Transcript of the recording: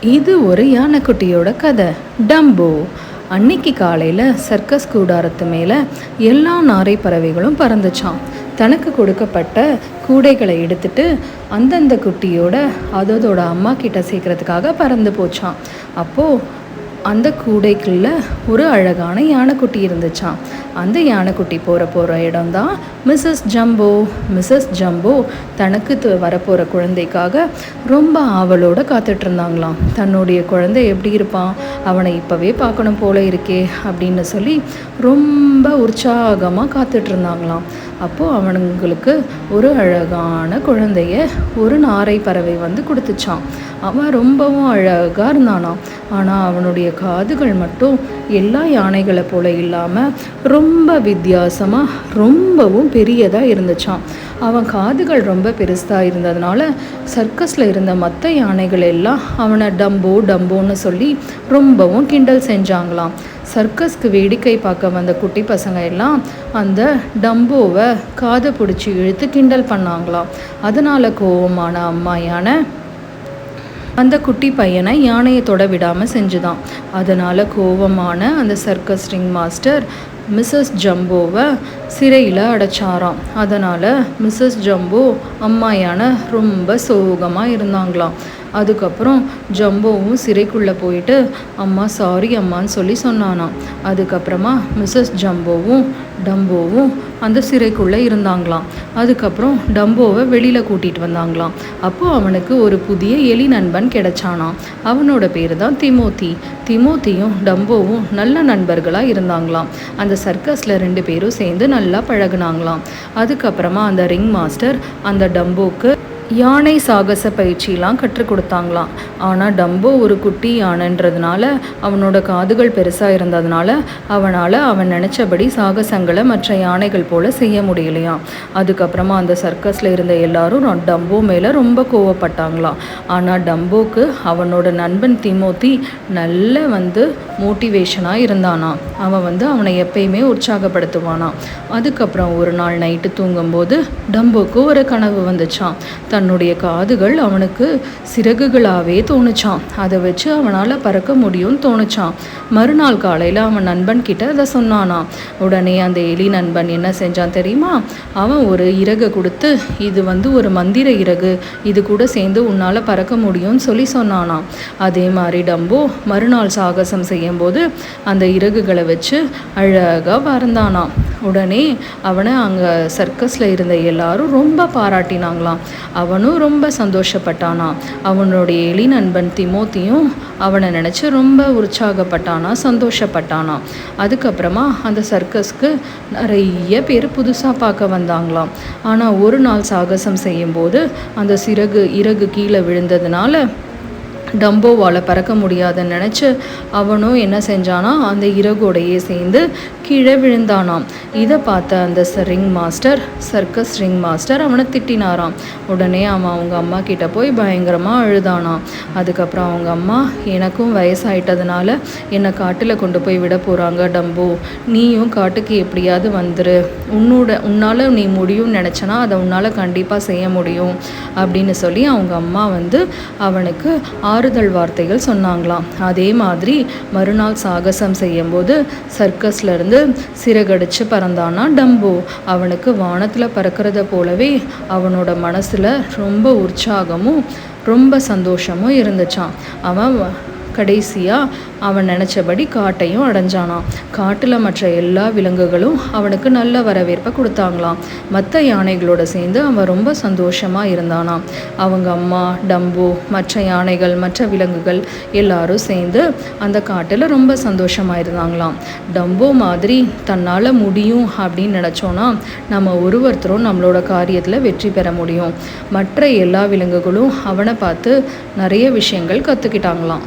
இது ஒரு யானைக்குட்டியோட கதை. டம்போ அன்னைக்கு காலையில் சர்க்கஸ் கூடாரத்து மேலே எல்லா நாரை பறவைகளும் பறந்துச்சான் தனக்கு கொடுக்கப்பட்ட கூடைகளை எடுத்துட்டு அந்தந்த குட்டியோட அதோட அம்மா கிட்ட சேர்க்கறதுக்காக பறந்து போச்சான் அப்போது அந்த கூடைக்குள்ள ஒரு அழகான யானைக்குட்டி இருந்துச்சான் அந்த யானைக்குட்டி போகிற போகிற இடம் தான் மிஸ்ஸஸ் ஜம்போ. மிஸ்ஸஸ் ஜம்போ தனக்கு வரப்போகிற குழந்தைக்காக ரொம்ப ஆவலோடு காத்துட்ருந்தாங்களாம். தன்னுடைய குழந்தை எப்படி இருப்பான்? அவனை இப்போவே பார்க்கணும் போல இருக்கே அப்படின்னு சொல்லி ரொம்ப உற்சாகமாக காத்துட்ருந்தாங்களாம். அப்போது அவனுங்களுக்கு ஒரு அழகான குழந்தைய ஒரு நாரை பறவை வந்து கொடுத்துச்சான் அவன் ரொம்பவும் அழகாக இருந்தானாம். ஆனால் அவனுடைய காதுகள் மட்டும் எல்லா யானைகளை போல இல்லாமல் ரொம்ப வித்தியாசமாக ரொம்பவும் பெரியதாக இருந்துச்சான் அவன் காதுகள் ரொம்ப பெருசாக இருந்ததுனால சர்க்கஸில் இருந்த மற்ற யானைகள் எல்லாம் அவனை டம்போ டம்போன்னு சொல்லி ரொம்பவும் கிண்டல் செஞ்சாங்களாம். சர்க்கஸ்க்கு வேடிக்கை பார்க்க வந்த குட்டி பசங்க எல்லாம் அந்த டம்போவை காதை பிடிச்சி இழுத்து கிண்டல் பண்ணாங்களாம். அதனால கோபமான அம்மா யானை அந்த குட்டி பையனை யானையை தொட விடாமல் செஞ்சுதான். அதனால் கோவமான அந்த சர்க்கஸ் ரிங் மாஸ்டர் மிஸ்ஸஸ் ஜம்போவை சிறையில் அடைச்சாராம். அதனால் மிஸ்ஸஸ் ஜம்போ அம்மா யானை ரொம்ப சோகமாக இருந்தாங்களாம். அதுக்கப்புறம் ஜம்போவும் சிறைக்குள்ளே போயிட்டு அம்மா சாரி அம்மான்னு சொல்லி சொன்னானாம் அதுக்கப்புறமா மிஸ்ஸஸ் ஜம்போவும் டம்போவும் அந்த சிறைக்குள்ளே இருந்தாங்களாம். அதுக்கப்புறம் டம்போவை வெளியில் கூட்டிகிட்டு வந்தாங்களாம். அப்போது அவனுக்கு ஒரு புதிய எலி நண்பன் கிடைச்சானாம். அவனோட பேர் தான் திமோத்தி. திமோத்தியும் டம்போவும் நல்ல நண்பர்களாக இருந்தாங்களாம். அந்த சர்க்கஸில் ரெண்டு பேரும் சேர்ந்து நல்லா பழகுனாங்களாம். அதுக்கப்புறமா அந்த ரிங் மாஸ்டர் அந்த டம்போக்கு யானை சாகச பயிற்சியெலாம் கற்றுக் கொடுத்தாங்களாம். ஆனால் டம்போ ஒரு குட்டி யானைன்றதுனால அவனோட காதுகள் பெருசாக இருந்ததுனால அவனால் அவன் நினச்சபடி சாகசங்களை மற்ற யானைகள் போல் செய்ய முடியலையாம். அதுக்கப்புறமா அந்த சர்க்கஸில் இருந்த எல்லாரும் டம்போ மேலே ரொம்ப கோவப்பட்டாங்களாம். ஆனால் டம்போக்கு அவனோட நண்பன் திமோத்தி நல்ல வந்து மோட்டிவேஷனாக இருந்தானாம். அவன் வந்து அவனை எப்பயுமே உற்சாகப்படுத்துவானாம். அதுக்கப்புறம் ஒரு நாள் நைட்டு தூங்கும்போது டம்போக்கு ஒரு கனவு வந்துச்சான் தன்னுடைய காதுகள் அவனுக்கு சிறகுகளாகவே தோணுச்சான் அதை வச்சு அவனால் பறக்க முடியும்னு தோணுச்சான் மறுநாள் காலையில் அவன் நண்பன் கிட்ட அதை சொன்னானா உடனே அந்த எலி நண்பன் என்ன செஞ்சான் தெரியுமா? அவன் ஒரு இறகை கொடுத்து இது வந்து ஒரு மந்திர இறகு. இது கூட சேர்ந்து உன்னால் பறக்க முடியும்னு சொல்லி சொன்னானாம். அதே மாதிரி டம்போ மறுநாள் சாகசம் செய்யும்போது அந்த இறகுகளை வச்சு அழகாக பறந்தானாம். உடனே அவனை அங்கே சர்க்கஸில் இருந்த எல்லாரும் ரொம்ப பாராட்டினாங்களாம். அவனும் ரொம்ப சந்தோஷப்பட்டானாம் அவனுடைய எலி நண்பன் திமோத்தியும் அவனை நினச்சி ரொம்ப உற்சாகப்பட்டானா சந்தோஷப்பட்டானா. அதுக்கப்புறமா அந்த சர்க்கஸ்க்கு நிறைய பேர் புதுசாக பார்க்க வந்தாங்களாம். ஆனால் ஒரு நாள் சாகசம் செய்யும்போது அந்த சிறகு இறகு கீழே விழுந்ததுனால டம்போவால் பறக்க முடியாதுன்னு நினச்சி அவனும் என்ன செஞ்சானா அந்த இறகோடையே சேர்ந்து கீழே விழுந்தானாம். இதை பார்த்த அந்த ring master circus ring master அவனை திட்டினாராம். உடனே அவன் அவங்க அம்மா கிட்ட போய் பயங்கரமாக அழுதானாம். அதுக்கப்புறம் அவங்க அம்மா எனக்கும் வயசாயிட்டதுனால என்னை காட்டில் கொண்டு போய் விட போகிறாங்க டம்பு. நீயும் காட்டுக்கு எப்படியாவது வந்துரு. உன்னோட உன்னால் நீ முடியும்னு நினச்சனா அதை உன்னால் கண்டிப்பாக செய்ய முடியும். அப்படின்னு சொல்லி அவங்க அம்மா வந்து அவனுக்கு ஆறுதல் வார்த்தைகள் சொன்னாங்களாம். அதே மாதிரி மறுநாள் சாகசம் செய்யும்போது சர்க்கஸ்லேருந்து இருந்து சிறகடிச்சு பறந்தானா டம்போ. அவனுக்கு வானத்தில் பறக்கிறத போலவே அவனோட மனசில் ரொம்ப உற்சாகமும் ரொம்ப சந்தோஷமும் இருந்துச்சான் அவன் கடைசியாக அவன் நினச்சபடி காட்டையும் அடைஞ்சானாம். காட்டில் மற்ற எல்லா விலங்குகளும் அவனுக்கு நல்ல வரவேற்பை கொடுத்தாங்களாம். மற்ற யானைகளோட சேர்ந்து அவன் ரொம்ப சந்தோஷமாக இருந்தானாம். அவங்க அம்மா டம்பு மற்ற யானைகள் மற்ற விலங்குகள் எல்லாரும் சேர்ந்து அந்த காட்டில் ரொம்ப சந்தோஷமாக இருந்தாங்களாம். டம்போ மாதிரி தன்னால் முடியும் அப்படின்னு நினச்சோன்னா நம்ம ஒரு ஒருத்தரும் நம்மளோட காரியத்தில் வெற்றி பெற முடியும். மற்ற எல்லா விலங்குகளும் அவனை பார்த்து நிறைய விஷயங்கள் கற்றுக்கிட்டாங்களாம்